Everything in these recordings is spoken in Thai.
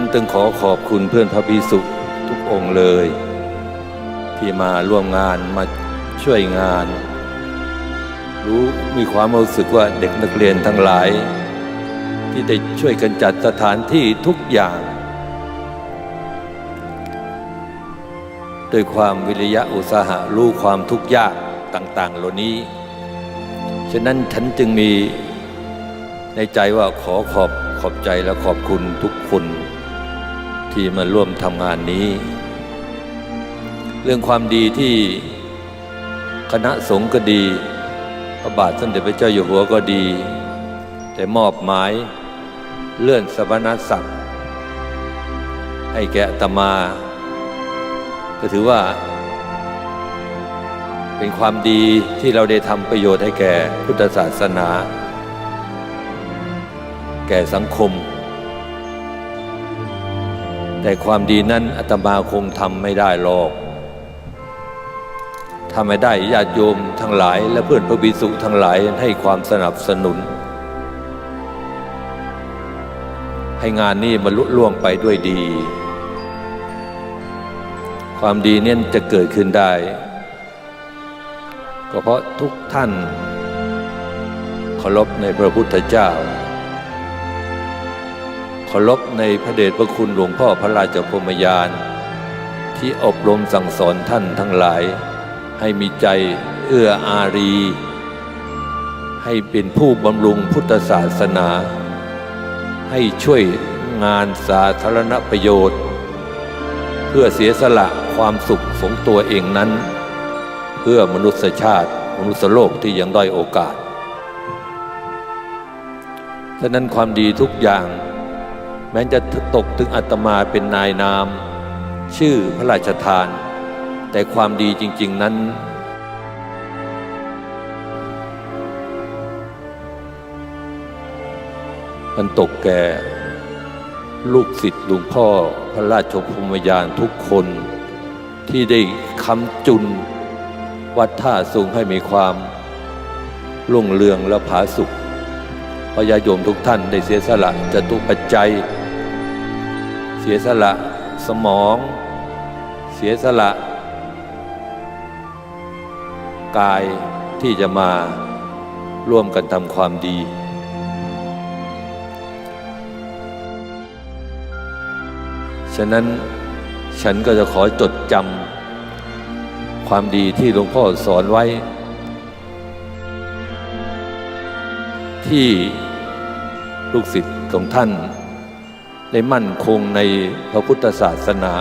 ฉันจึงขอขอบคุณเพื่อนพระภิกษุทุกองค์เลย ที่มาร่วมงานมาช่วยงาน รู้มีความรู้สึกว่าเด็กนักเรียนทั้งหลาย ที่ได้ช่วยกันจัดสถานที่ทุกอย่างด้วยความวิริยะอุตสาหะรู้ความทุกข์ยากต่าง ๆ เหล่านี้ ฉะนั้นฉันจึงมีในใจว่าขอขอบขอบใจและขอบคุณทุกคน ที่มาร่วมทำงานนี้ เรื่องความดีที่คณะสงฆ์ก็ดี พระบาทสมเด็จพระเจ้าอยู่หัวก็ดี แต่มอบหมายเลื่อนสมณศักดิ์ให้แก่ตมา ก็ถือว่า เป็นความดีที่เราได้ทำประโยชน์ให้แก่พุทธศาสนา แก่สังคม แต่ความดีนั้นอาตมาคงทำไม่ได้หรอกทำไม่ได้ญาติโยมทั้งหลาย และเพื่อนพระบิสุทั้งหลายให้ความสนับสนุน ให้งานนี้บรรลุล่วงไปด้วยดี ความดีเนี่ยจะเกิดขึ้นได้ ก็เพราะทุกท่านเคารพในพระพุทธเจ้า เคารพในพระเดชพระคุณหลวงพ่อพระราชพรมยาน ที่อบรมสั่งสอนท่านทั้งหลาย ให้มีใจเอื้ออารี ให้เป็นผู้บำรุงพุทธศาสนา ให้ช่วยงานสาธารณประโยชน์ เพื่อเสียสละความสุขของตัวเองนั้น เพื่อมนุษยชาติมนุษยโลกที่ยังด้อยโอกาสฉะนั้นความดีทุกอย่าง แม้จะตกถึงอาตมาเป็นนายนาม ชื่อพระราชทาน แต่ความดีจริง ๆนั้น มันตกแก่ ลูกศิษย์หลวงพ่อพระราชพมยานทุกคนที่ได้คำจุน วัดท่าสูงให้มีความรุ่งเรืองและผาสุขพญาโยมทุกท่านได้เสียสละจะตุปัจจัย เสียสละสมอง เสียสละ กายที่จะมาร่วมกันทำความดีฉะนั้นฉันก็จะขอจดจำความดีที่หลวงพ่อสอนไว้ ที่ลูกศิษย์ของท่าน ได้มั่นคงในพระพุทธศาสนา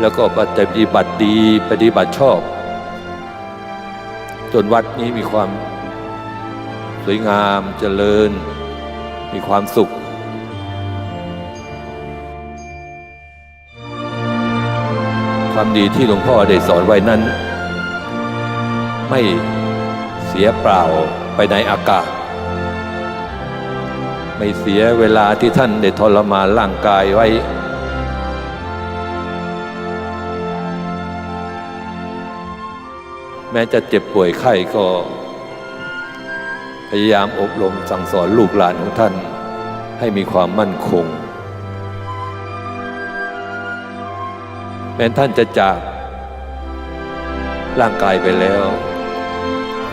แล้วก็ปฏิบัติดีปฏิบัติชอบ จนวัดนี้มีความสวยงามเจริญ มีความสุข ความดีที่หลวงพ่อได้สอนไว้นั้น ไม่เสียเปล่าไปในอากาศ ไม่เสียเวลาที่ท่านได้ทรมานร่างกายไว้ แม้จะเจ็บป่วยไข้ก็ พยายามอบรมสั่งสอนลูกหลานของท่านให้มีความมั่นคง แม้ท่านจะจากร่างกายไปแล้ว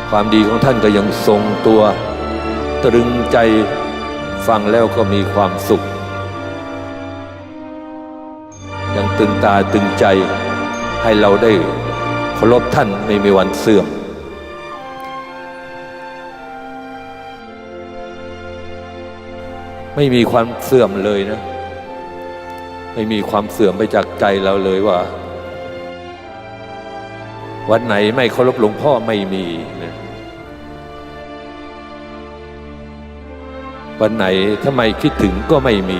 ความดีของท่านก็ยังทรงตัวตรึงใจ ฟังแล้วก็มีความสุข ยังตึงตาตึงใจให้เราได้เคารพท่านไม่มีวันเสื่อม ไม่มีความเสื่อมเลยนะ ไม่มีความเสื่อมไปจากใจเราเลยว่า วันไหนไม่เคารพหลวงพ่อไม่มีนะ วันไหนถ้าไมคิดถึงก็ไม่มี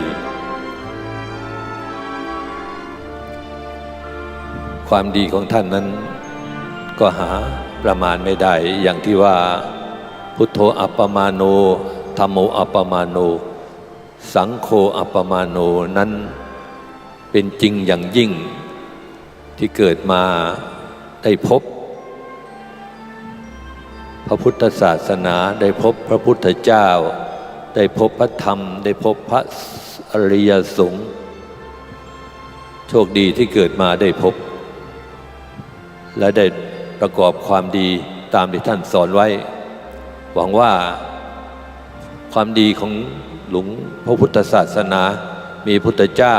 ความดีของท่านนั้น ก็หาประมาณไม่ได้ อย่างที่ว่าพุทโธอัปปมาโนธรรมโมอัปปมาโน สังโฆอัปปมาโนนั้นเป็นจริงอย่างยิ่งที่เกิดมาได้พบ พระพุทธศาสนาได้พบพระพุทธเจ้า ได้พบพระธรรม ได้พบพระอริยสงฆ์โชคดีที่เกิดมาได้พบ และได้ประกอบความดีตามที่ท่านสอนไว้ หวังว่าความดีของหลวงพระพุทธศาสนา มีพุทธเจ้า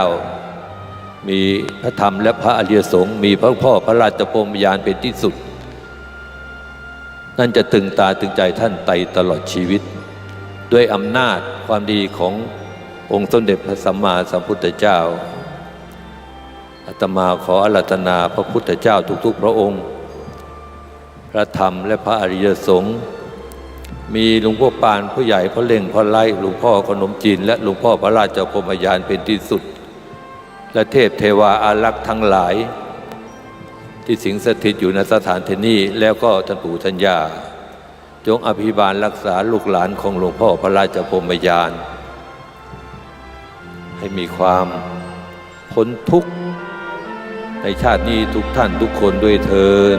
มีพระธรรมและพระอริยสงฆ์มีพระพ่อพระราชปมยานเป็นที่สุด นั่นจะตึงตาตึงใจท่านไปตลอดชีวิต ด้วยอำนาจความดีขององค์สมเด็จพระสัมมาสัมพุทธเจ้าอาตมาขออารัตนาพระพุทธเจ้าทุกๆ พระองค์ พระธรรมและพระอริยสงฆ์มีหลวงพ่อปานผู้ใหญ่พ่อเล่งพ่อไล่หลวงพ่อขนมจีน และหลวงพ่อพระราชพมยานเป็นที่สุด และเทพเทวาอารักษ์ทั้งหลาย ที่สิงสถิตอยู่ในสถานที่นี้แล้วก็ท่านปู่ท่านย่า จงอภิบาลรักษาลูกหลานของหลวงพ่อพระราชพรมยาน ให้มีความพ้นทุกข์ในชาตินี้ทุกท่านทุกคนด้วยเทิน